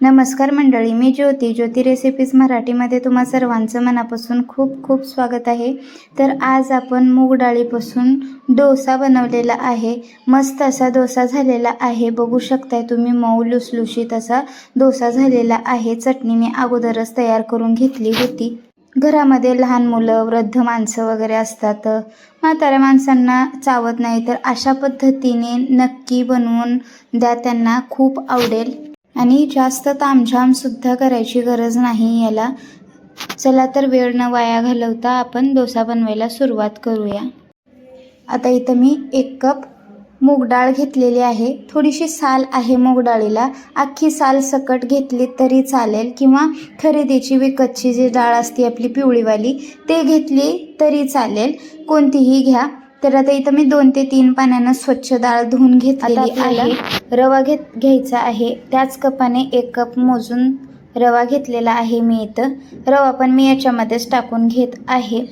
नमस्कार मंडळी मी ज्योती. ज्योती रेसिपीज मराठीमध्ये तुम्हा सर्वांचं मनापासून खूप खूप स्वागत आहे. तर आज आपण मूग डाळीपासून डोसा बनवलेला आहे. मस्त असा डोसा झालेला आहे. बघू शकताय तुम्ही मऊ लुसलुशीत असा डोसा झालेला आहे. चटणी मी अगोदरच तयार करून घेतली होती. घरामध्ये लहान मुलं वृद्ध माणसं वगैरे असतात. म्हाताऱ्या माणसांना चावत नाही तर अशा पद्धतीने नक्की बनवून द्या. त्यांना खूप आवडेल. आणि जास्त तामझामसुद्धा करायची गरज नाही याला. चला तर वेळ न वाया घालवता आपण डोसा बनवायला सुरुवात करूया. आता इथं मी एक कप मूग डाळ घेतलेली आहे. थोडीशी साल आहे मूग डाळीला. अख्खी साल सकट घेतली तरी चालेल किंवा खरेदीची विकतची जी डाळ असते आपली पिवळीवाली ते घेतली तरी चालेल. कोणतीही घ्या. तर आता इथं मी दोन ते तीन पाण्यानं स्वच्छ डाळ धुवून घेतलेली आहे. रवा घेत घ्यायचा आहे. त्याच कपाने एक कप मोजून रवा घेतलेला आहे मी इथं. रवा पण मी याच्यामध्येच टाकून घेत आहे.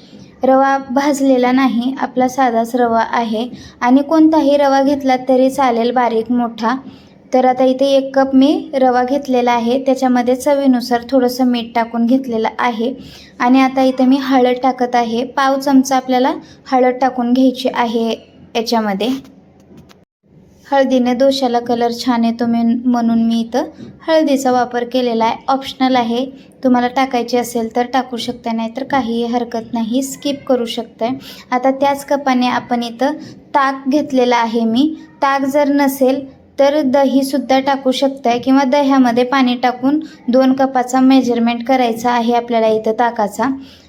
रवा भाजलेला नाही आपला साधाच रवा आहे. आणि कोणताही रवा घेतला तरी चालेल बारीक मोठा. तर आता इथे एक कप मी रवा घेतलेला आहे. त्याच्यामध्ये चवीनुसार थोडंसं मीठ टाकून घेतलेलं आहे. आणि आता इथे मी हळद टाकत आहे. पाव चमचा आपल्याला हळद टाकून घ्यायची आहे याच्यामध्ये. हळदीने दोशाला कलर छान येतो मी म्हणून मी इथं हळदीचा वापर केलेला आहे. ऑप्शनल आहे. तुम्हाला टाकायची असेल तर टाकू शकता नाही तर काहीही हरकत नाही. स्किप करू शकताय. आता त्याच कपाने आपण इथं ताक घेतलेला आहे मी. ताक जर नसेल तर दहीसुद्धा टाकू शकताय किंवा दह्यामध्ये पाणी टाकून दोन कपाचा मेजरमेंट करायचा आहे आपल्याला इथं ताकाचा.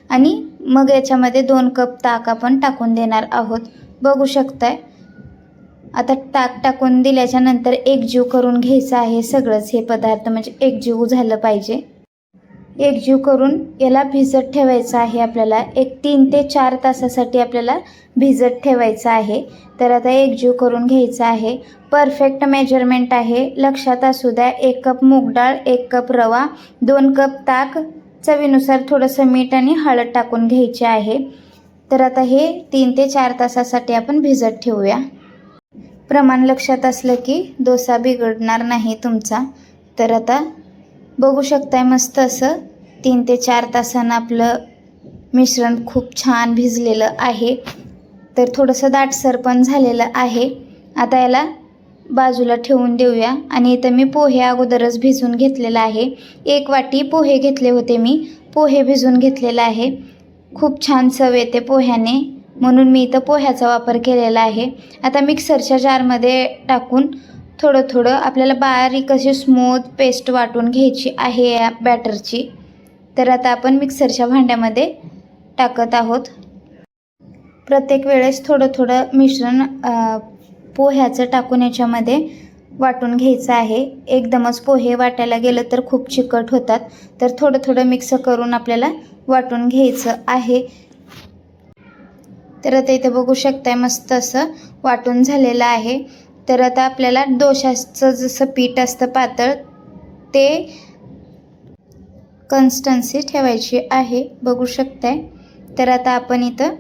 आणि मग याच्यामध्ये दोन कप ताक आपण टाकून देणार आहोत. बघू शकताय. आता ताक टाकून दिल्याच्या नंतर एकजीव करून घ्यायचं आहे. सगळंच हे पदार्थ म्हणजे एकजीव झालं पाहिजे. एकजीव करून याला भिजत ठेवायचं आहे आपल्याला. एक तीन ते चार तासासाठी आपल्याला भिजत ठेवायचं आहे. तर आता एकजीव करून घ्यायचं आहे. परफेक्ट मेजरमेंट आहे. लक्षात असू द्या एक कप मूग डाळ एक कप रवा दोन कप ताक. चवीनुसार थोडंसं मीठ आणि हळद टाकून घ्यायचे आहे. तर आता हे तीन ते चार तासासाठी आपण भिजत ठेवूया. प्रमाण लक्षात असलं की डोसा बिघडणार नाही तुमचा. तर आता बघू शकताय मस्त असं तीन ते चार तासानं आपलं मिश्रण खूप छान भिजलेलं आहे. तर थोडंसं दाटसर पण झालेलं आहे. आता याला बाजूला ठेवून देऊया. आणि इथं मी पोहे अगोदरच भिजून घेतलेला आहे. एक वाटी पोहे घेतले होते मी. पोहे भिजून घेतलेला आहे. खूप छान चव येते पोह्याने. म्हणून मी इथं पोह्याचा वापर केलेला आहे. आता मिक्सरच्या जारमध्ये टाकून थोडं थोडं आपल्याला बारीक अशी स्मूथ पेस्ट वाटून घ्यायची आहे या बॅटरची तर आता आपण मिक्सरच्या भांड्यामध्ये टाकत आहोत. प्रत्येक वेळेस थोडं थोडं मिश्रण पोह्याचं टाकून याच्यामध्ये वाटून घ्यायचं आहे. एकदमच पोहे वाटायला गेलं तर खूप चिकट होतात. तर थोडं थोडं मिक्स करून आपल्याला वाटून घ्यायचं आहे. तर आता इथे बघू शकताय मस्त असं वाटून झालेलं आहे. तर आता आपल्याला डोशाचं जसं पीठ असतं पातळ ते कन्स्टन्सी ठेवायची आहे. बघू शकताय. तर आता आपण इथं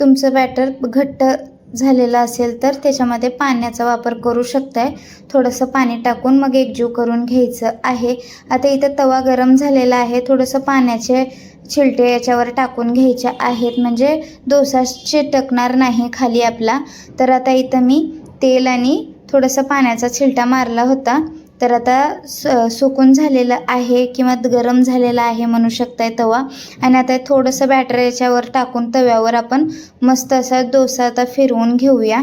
तुमचं बॅटर घट्ट झालेलं असेल तर त्याच्यामध्ये पाण्याचा वापर करू शकताय. थोडंसं पाणी टाकून मग एकजीव करून घ्यायचं आहे. आता इथं तवा गरम झालेला आहे. थोडंसं पाण्याचे चिलटे याच्यावर टाकून घ्यायचे आहेत. म्हणजे डोसा चिटकणार नाही खाली आपला. तर आता इथं मी तेल आणि थोडंसं पाण्याचा छिलटा मारला होता. तर आता स सुकून झालेलं आहे किंवा गरम झालेला आहे म्हणू शकताय तवा. आणि आता थोडंसं बॅटर याच्यावर टाकून तव्यावर आपण मस्त असा डोसा आता फिरवून घेऊया.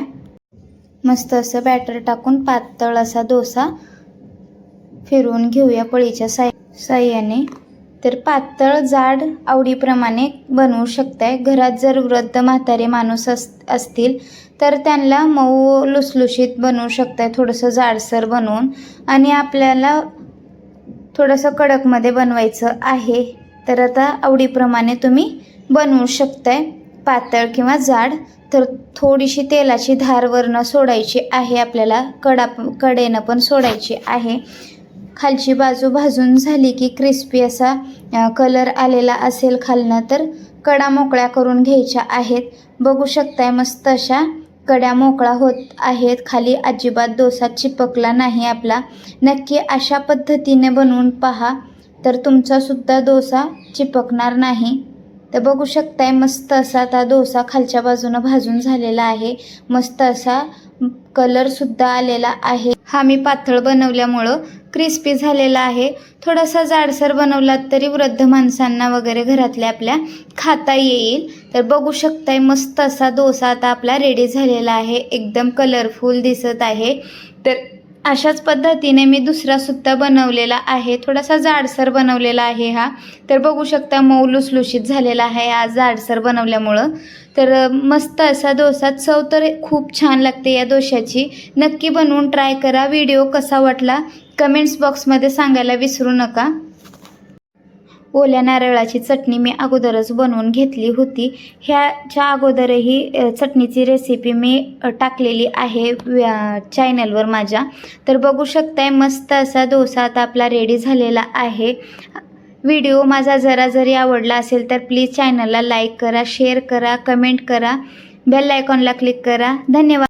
मस्त असं बॅटर टाकून पातळ असा डोसा फिरवून घेऊया पळीच्या साय साह्याने. तर पातळ जाड आवडीप्रमाणे बनवू शकताय. घरात जर वृद्ध म्हातारे माणूस अस असतील तर त्यांना मऊ लुसलुशीत बनवू शकताय. थोडंसं जाडसर बनवून आणि आपल्याला थोडंसं कडकमध्ये बनवायचं आहे. तर आता आवडीप्रमाणे तुम्ही बनवू शकताय. पातळ किंवा जाड तर थोडीशी तेलाची धार वरनं सोडायची आहे. आपल्याला कडा कडेनं पण सोडायची आहे. खालची बाजू भाजून झाली की क्रिस्पी असा कलर आलेला असेल खालनं तर कडा मोकळ्या करून घ्यायच्या आहेत. बघू शकताय मस्त अशा कड्या मोकळा होत आहेत. खाली अजिबात डोसा चिपकला नाही आपला. नक्की अशा पद्धतीने बनवून पहा तर तुमचासुद्धा डोसा चिपकणार नाही. तर बघू शकताय मस्त असा आता डोसा खालच्या बाजूनं भाजून झालेला आहे. मस्त असा कलरसुद्धा आलेला आहे. हा मी पातळ बनवल्यामुळं क्रिस्पी झालेला आहे. थोडासा जाडसर बनवलात तरी वृद्ध माणसांना वगैरे घरातल्या आपल्या खाता येईल. तर बघू शकताय मस्त असा डोसा आता आपला रेडी झालेला आहे. एकदम कलरफुल दिसत आहे. तर अशाच पद्धतीने मी दुसरासुद्धा बनवलेला आहे. थोडासा जाडसर बनवलेला आहे हा. तर बघू शकता मऊ लुसलुशीत झालेला आहे हा जाडसर बनवल्यामुळं. तर मस्त असा डोसा चव तर खूप छान लागते या डोशाची नक्की बनवून ट्राय करा. व्हिडिओ कसा वाटला कमेंट्स बॉक्समध्ये सांगायला विसरू नका. ओल्या नारळाची चटणी मी अगोदरच बनवून घेतली होती. ह्याच्या अगोदरही चटणीची रेसिपी मी टाकलेली आहे व्या- चॅनलवर माझ्या. तर बघू शकताय मस्त असा डोसा आता आपला रेडी झालेला आहे. व्हिडिओ माझा जरा जरी आवडला असेल तर प्लीज चॅनलला लाईक करा शेअर करा कमेंट करा. बेल आयकॉनला क्लिक करा. धन्यवाद.